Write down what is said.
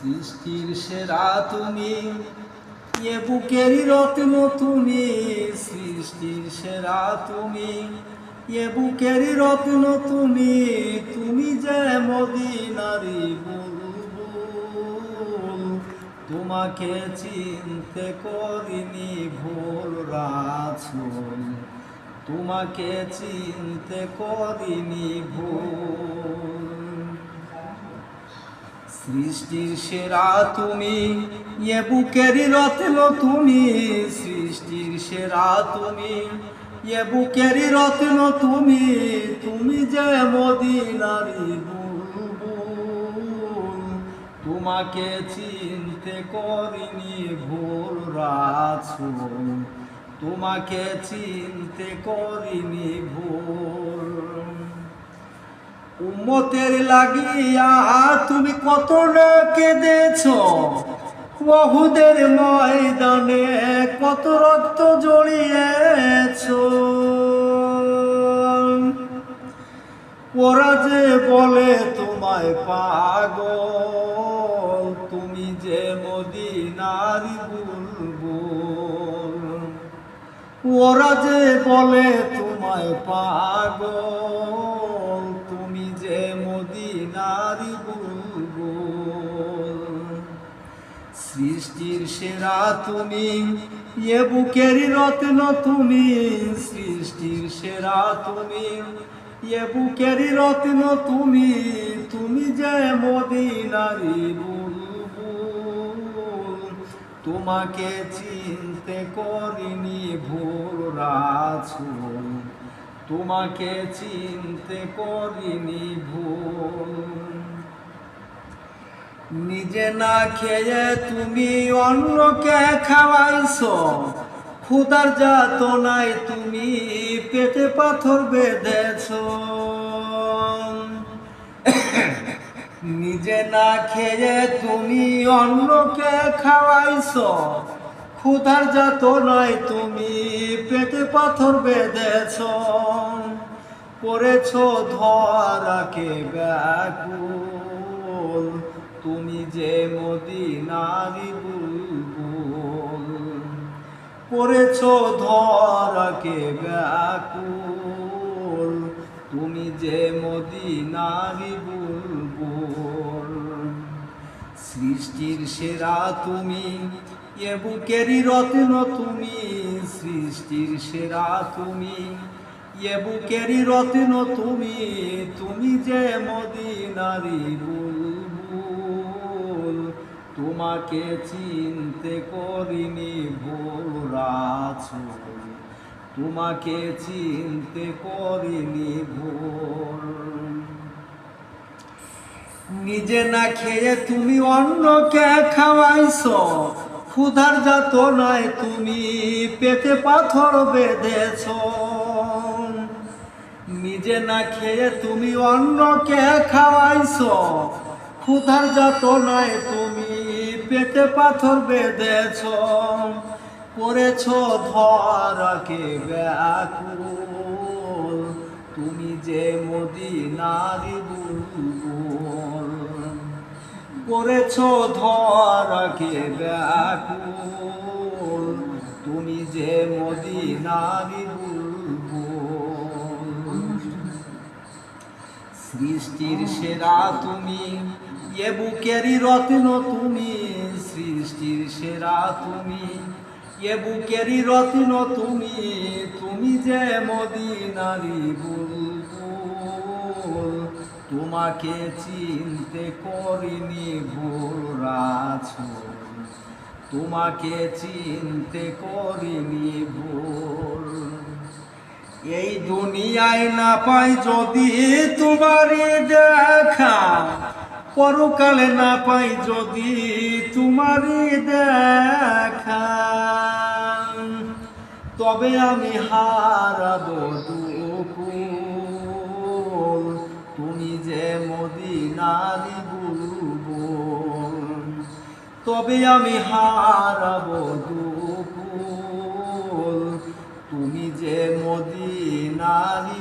সৃষ্টির সেরা তুমি, এ বুকেরই রত্ন তুমি। সৃষ্টির সেরা তুমি, এ বুকেরই রত্ন তুমি। তুমি যে মদিনারি তোমাকে চিনতে করিনি ভোর রাছুল তোমাকে চিনতে করিনি ভুল সৃষ্টির সেরা তুমি, এ বুকেরই রত্ন তুমি। সৃষ্টির সেরা তুমি, এ বুকেরই রত্ন তুমি। তুমি যে মদিনারি তোমাকে চিনতে করিনি ভোর রাছুল তোমাকে চিনতে করিনি ভোর উম্মতের লাগিয়া তুমি কত না কেঁদেছ? বহুদের ময়দানে কত রক্ত জড়িয়েছ? ওরা যে বলে তোমায় পাগল, তুমি যে মদিনারি বুলবুল। ওরা যে বলে তোমায় পাগল সৃষ্টির সেরা তুমি, এ বুকেরই রত্ন তুমি, সৃষ্টির সেরা তুমি, এ বুকেরই রত্ন তুমি তুমি যে মদিনারি বুলবুল। তোমাকে চিনতে করিনি ভোর রাছুল তোমাকে চিনতে করিনি ভুল। নিজে না খেয়ে তুমি অন্যকে খাওয়াইছো। ক্ষুদার যাত নাই, তুমি পেটে পাথর বেঁধেছ। নিজে না খেয়ে তুমি অন্যকে খাওয়াইছো। ক্ষুধার যাত নয় তুমি পেটে পাথর বেঁধেছ। করেছ ধরাকে ব্যাকুল। তুমি যে মদিনারি বুলবুল করেছ ধরাকে ব্যাকুল। তুমি যে মদিনারি বুলবুল, সৃষ্টির সেরা তুমি, এ বুকেরই রত্ন তুমি। সৃষ্টির সেরা তুমি, এ বুকেরই রত্ন তুমি। তুমি যে মদিনারি বুলবুল তোমাকে চিনতে করিনি ভোর রাছুল তোমাকে চিনতে করিনি ভোর। নিজে না খেয়ে তুমি অন্যকে খাওয়াইছ, ক্ষুধার যাত নয় তুমি পেটে পাথর বেঁধেছ। নিজে না খেয়ে তুমি অন্যকে খাওয়াইছ, ক্ষুধার যাত নয় তুমি পেটে পাথর বেঁধেছ, করেছ ধরাকে ব্যাকুল। তুমি যে মদিনারি বুলবুল করেছ ধরাকে ব্যাকুল। তুমি যে মদিনারি বুলবুল সৃষ্টির সেরা তুমি এ বুকেরই রত্ন তুমি, সৃষ্টির সেরা তুমি। এ বুকেরই রত্ন তুমি তুমি যে মদিনারি বুলবুল। তোমাকে চিনতে করিনি ভুল রাছুল তোমাকে চিনতে করিনি ভুল এই দুনিয়ায় না পাই যদি তোমারই দেখা। পরকালে না পাই যদি তোমারই দেখা। তবে আমি হারাবো তুমি যে মদিনারি বুলবুল তবে আমি হারাবো তুমি যে মদিনারি